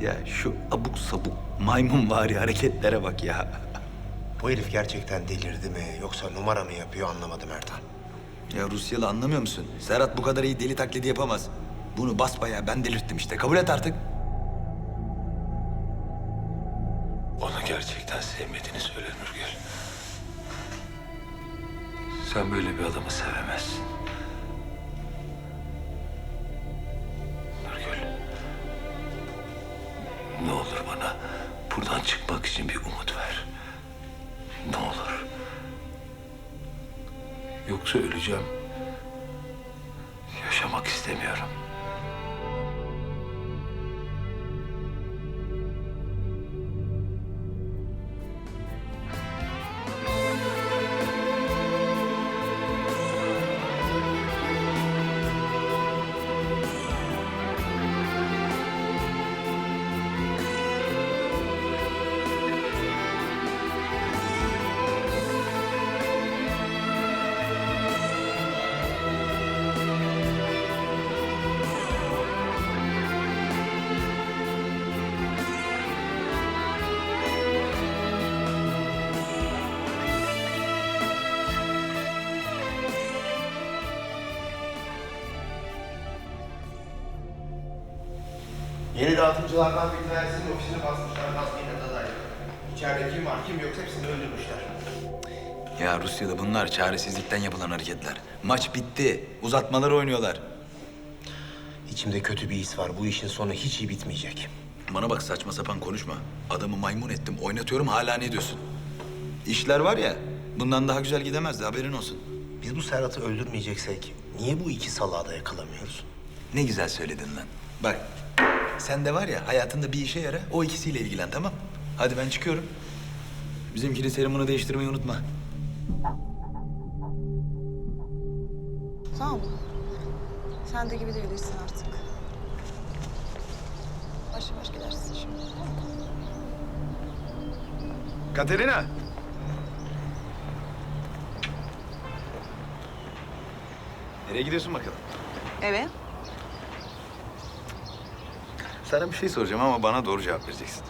Ya şu abuk sabuk maymun vari hareketlere bak ya. Bu herif gerçekten delirdi mi yoksa numara mı yapıyor anlamadım Ertan. Ya Rusyalı anlamıyor musun? Serhat bu kadar iyi deli taklidi yapamaz. Bunu basbayağı ben delirttim işte. Kabul et artık. Onu gerçekten sevmediğini söyle Nurgül. Sen böyle bir adamı sevemezsin. Ne olur bana buradan çıkmak için bir umut ver. Ne olur. Yoksa öleceğim. Yaşamak istemiyorum. Yeni dağıtımcılardan bir tanesinin ofisini basmışlar maskeyle dair. İçeride kim var kim yok hepsini öldürmüşler. Ya Rusya'da bunlar çaresizlikten yapılan hareketler. Maç bitti. Uzatmalar oynuyorlar. İçimde kötü bir his var. Bu işin sonu hiç iyi bitmeyecek. Bana bak saçma sapan konuşma. Adamı maymun ettim, oynatıyorum hala ne diyorsun? İşler var ya, bundan daha güzel gidemezdi haberin olsun. Biz bu Serhat'ı öldürmeyeceksek niye bu iki salağı da yakalamıyoruz? Ne güzel söyledin lan. Bak, sen de var ya hayatında bir işe yara, o ikisiyle ilgilen tamam Hadi ben çıkıyorum. Bizimkinin serumunu değiştirmeyi unutma. Tamam? Sen de gibi değilsin artık. Baş yavaş gidersin şimdi. Katerina! Nereye gidiyorsun bakalım? Eve? Sana bir şey soracağım ama bana doğru cevap vereceksin.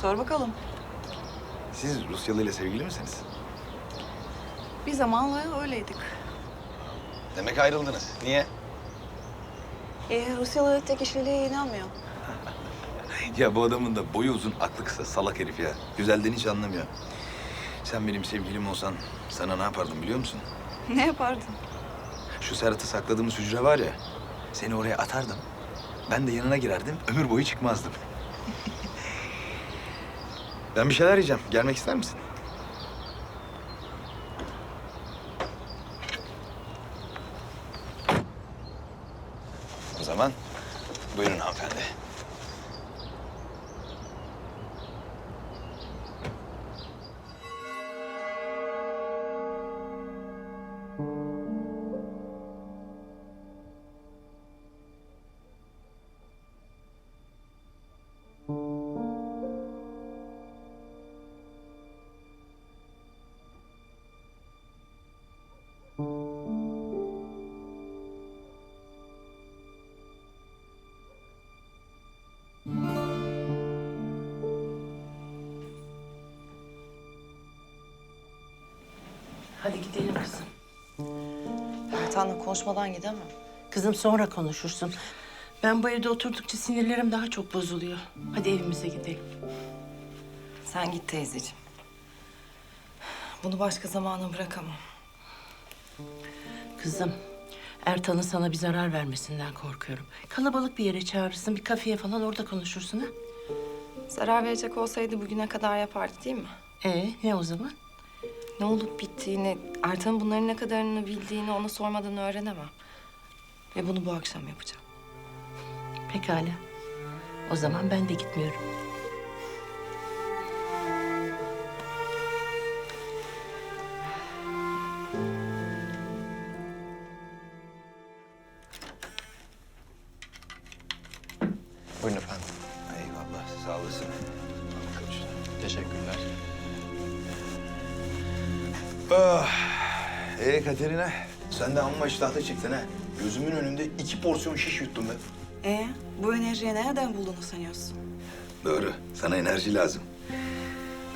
Sor bakalım. Siz Rusyalı ile sevgili misiniz? Bir zamanla öyleydik. Demek ayrıldınız. Niye? E, Rusyalı tek kişiliğe inanmıyor. Ya bu adamın da boyu uzun, aklı kısa, salak herif ya. Güzelden hiç anlamıyor. Sen benim sevgilim olsan sana ne yapardım biliyor musun? Ne yapardın? Şu Serhat'ı sakladığımız hücre var ya, seni oraya atardım. Ben de yanına girerdim, ömür boyu çıkmazdım. ben bir şeyler yiyeceğim. Gelmek ister misin? O zaman buyurun hanımefendi. Ertan'la konuşmadan gidemem. Kızım sonra konuşursun. Ben bu evde oturdukça sinirlerim daha çok bozuluyor. Hadi evimize gidelim. Sen git teyzeciğim. Bunu başka zamana bırakamam. Kızım, Ertan'ın sana bir zarar vermesinden korkuyorum. Kalabalık bir yere çağırırsın, bir kafeye falan orada konuşursun ha. Zarar verecek olsaydı bugüne kadar yapardı değil mi? Ee, ne o zaman? Ne olup bittiğini, Ertan'ın bunların ne kadarını bildiğini ona sormadan öğrenemem. Ve bunu bu akşam yapacağım. Pekala. O zaman ben de gitmiyorum. Buyurun efendim. Eyvallah, sağ olasın. Al bakalım. Teşekkürler. Ah. Ee Katerina, sen de amma iştahta çıktın ha. Gözümün önünde iki porsiyon şiş yuttun be. E bu enerjiyi nereden bulduğunu sanıyorsun? Doğru. Sana enerji lazım.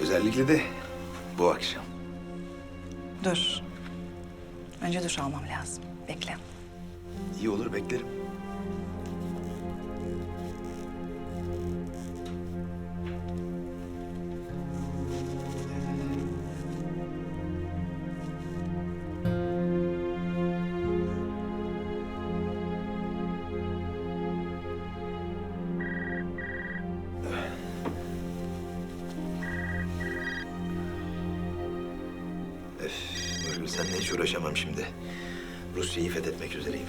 Özellikle de bu akşam. Dur. Önce duş almam lazım. Bekle. İyi olur beklerim. Seninle hiç uğraşamam şimdi. Rusya'yı fethetmek üzereyim.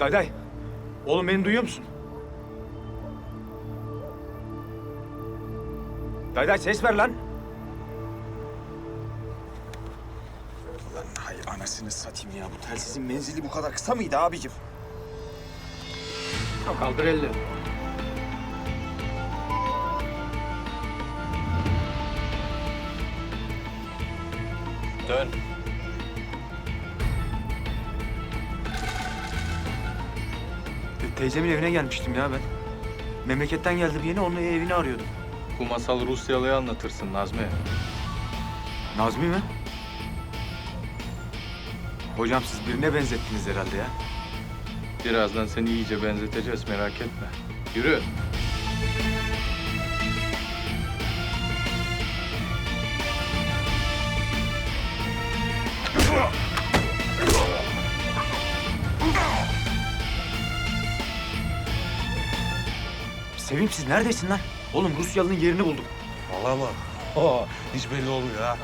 Dayday. Oğlum beni duyuyor musun? Dayday ses ver lan. Lan hay anasını satayım ya. Bu telsizin menzili bu kadar kısa mıydı abicim? Kaldır elleri. Dön. Teyzemin evine gelmiştim ya ben. Memleketten geldim yeni, onun evini arıyordum. Bu masal Rusyalı'ya anlatırsın Nazmi. Nazmi mi? Hocam siz birine benzettiniz herhalde ya. Birazdan seni iyice benzeteceğiz merak etme. Yürü. Sevim siz neredesin lan? Oğlum Rusyalı'nın yerini buldum. Vallahi mı? Aa, hiç belli olmuyor ha.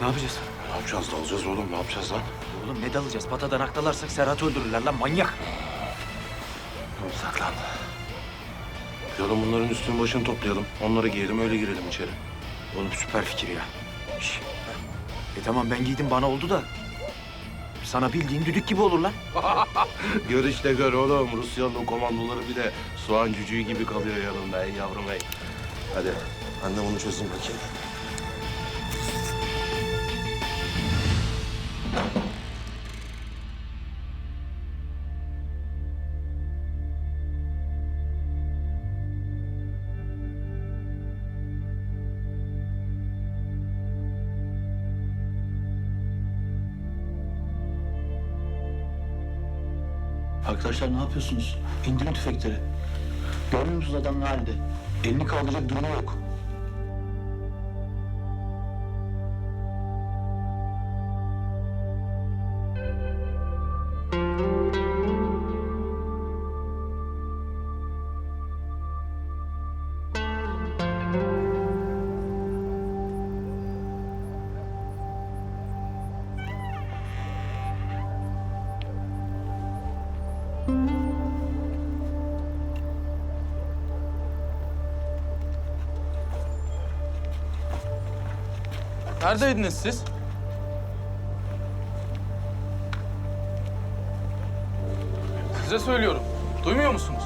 Ne yapacağız? Ne yapacağız? Dalacağız oğlum. Ne yapacağız lan? Oğlum ne dalacağız? Patadan aktalarsak Serhat'ı öldürürler lan manyak. Saklan. Yarın bunların üstünü başını toplayalım. Onları giyelim öyle girelim içeri. Oğlum süper fikir ya. Şş. E tamam ben giydim bana oldu da. Sana bildiğin düdük gibi olur lan. Gör işte gör oğlum. Rusya'nın komandoları bile soğan cücüğü gibi kalıyor yanında ey yavrum ey. Hadi de bunu çözeyim bakayım. Arkadaşlar ne yapıyorsunuz? İndirin tüfekleri. Görmüyor musunuz adamın halde? Elini kaldıracak durumu yok. Neredeydiniz siz? Size söylüyorum. Duymuyor musunuz?